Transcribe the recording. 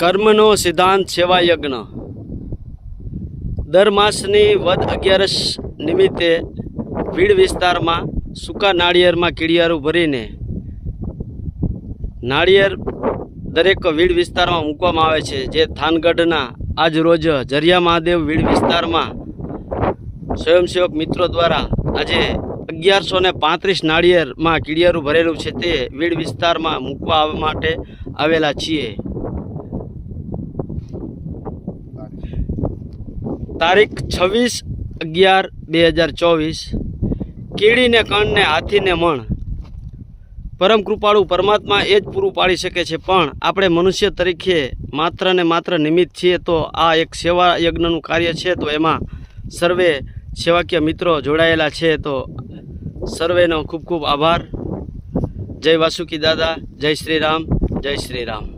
કર્મનો સિદ્ધાંત સેવા યજ્ઞ. દર માસની વદ અગિયારસ નિમિત્તે ભીડ વિસ્તારમાં સૂકા નાળિયેરમાં કીડિયારું ભરીને નાળિયેર દરેક વીડ વિસ્તારમાં મૂકવામાં આવે છે. જે થાનગઢના આજ રોજ જરિયા મહાદેવ વીડ વિસ્તારમાં સ્વયંસેવક મિત્રો દ્વારા આજે અગિયારસો ને પાંત્રીસ નાળિયેરમાં કીડિયારું ભરેલું છે તે વીડ વિસ્તારમાં મૂકવા માટે આવેલા છીએ. તારીખ છવ્વીસ અગિયાર બે હજાર ચોવીસ. કીડીને, કણને, હાથીને મણ. પરમ કૃપાળુ પરમાત્મા એ જ પૂરું પાડી શકે છે, પણ આપણે મનુષ્ય તરીકે માત્ર ને માત્ર નિમિત્ત છીએ તો આ એક સેવા યજ્ઞનું કાર્ય છે, તો એમાં સર્વે સેવાકીય મિત્રો જોડાયેલા છે, તો સર્વેનો ખૂબ ખૂબ આભાર. જય વાસુકી દાદા, જય શ્રી રામ, જય શ્રી રામ.